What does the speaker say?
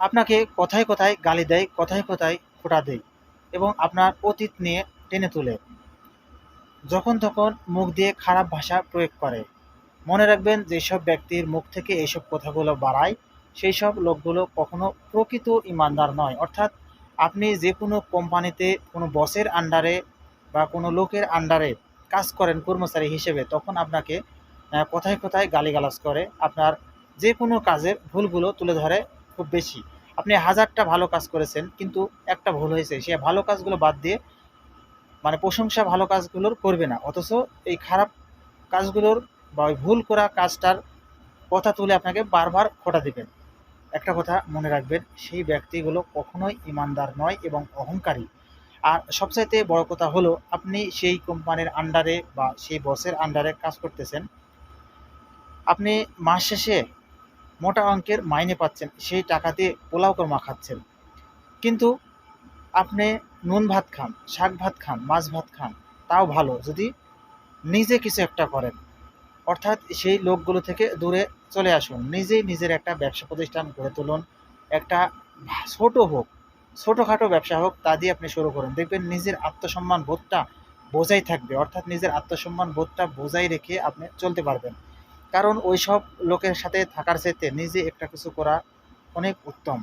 আপনাকে কথায় কথায় গালি দেয়, কথায় কথায় খোটা দেয় এবং আপনার অতীত নিয়ে টেনে তোলে। যখন তখন মুখ দিয়ে খারাপ ভাষা প্রয়োগ করে। মনে রাখবেন, যেসব ব্যক্তির মুখ থেকে এইসব কথাগুলো বাড়ায় সেই সব লোকগুলো কখনো প্রকৃত ইমানদার নয়। অর্থাৎ আপনি যে কোনো কোম্পানিতে কোনো বসের আন্ডারে বা কোনো লোকের আন্ডারে কাজ করেন কর্মচারী হিসেবে, তখন আপনাকে কথায় কথায় গালিগালাজ করে। আপনার যে কোনো কাজের ভুলগুলো তুলে ধরে খুব বেশি। আপনি হাজারটা ভালো কাজ করেছেন, কিন্তু একটা ভুল হয়েছে। সে ভালো কাজগুলো বাদ দিয়ে মানে প্রশংসা ভালো কাজগুলোর করবে না। অথচ এই খারাপ কাজগুলোর বা ওই ভুল করা কাজটার কথা তুলে আপনাকে বারবার খোটা দিবেন। একটা কথা মনে রাখবেন, সেই ব্যক্তিগুলো কখনোই ইমানদার নয় এবং অহংকারী। আর সবচাইতে বড় কথা হলো, আপনি সেই কোম্পানির আন্ডারে বা সেই বসের আন্ডারে কাজ করতেছেন। আপনি মাস শেষে মোটা অঙ্কের মাইনে পাচ্ছেন, সেই টাকা দিয়ে পোলাও কর্মা খাচ্ছেন। কিন্তু আপনি নুন ভাত খান, শাক ভাত খান, মাছ ভাত খান, তাও ভালো, যদি নিজে কিছু একটা করেন। অর্থাৎ সেই লোকগুলো থেকে দূরে চলে আসুন, নিজেই নিজের একটা ব্যবসা প্রতিষ্ঠান গড়ে তুলুন, একটা ছোট হোক, ছোটোখাটো ব্যবসা হোক, তা দিয়ে আপনি শুরু করুন। দেখবেন নিজের আত্মসম্মান বোধটা বজায় থাকবে, অর্থাৎ নিজের আত্মসম্মান বোধটা বজায় রেখে আপনি চলতে পারবেন। কারণ ওইসব লোকের সাথে থাকার চাইতে নিজে একটা কিছু করা অনেক উত্তম।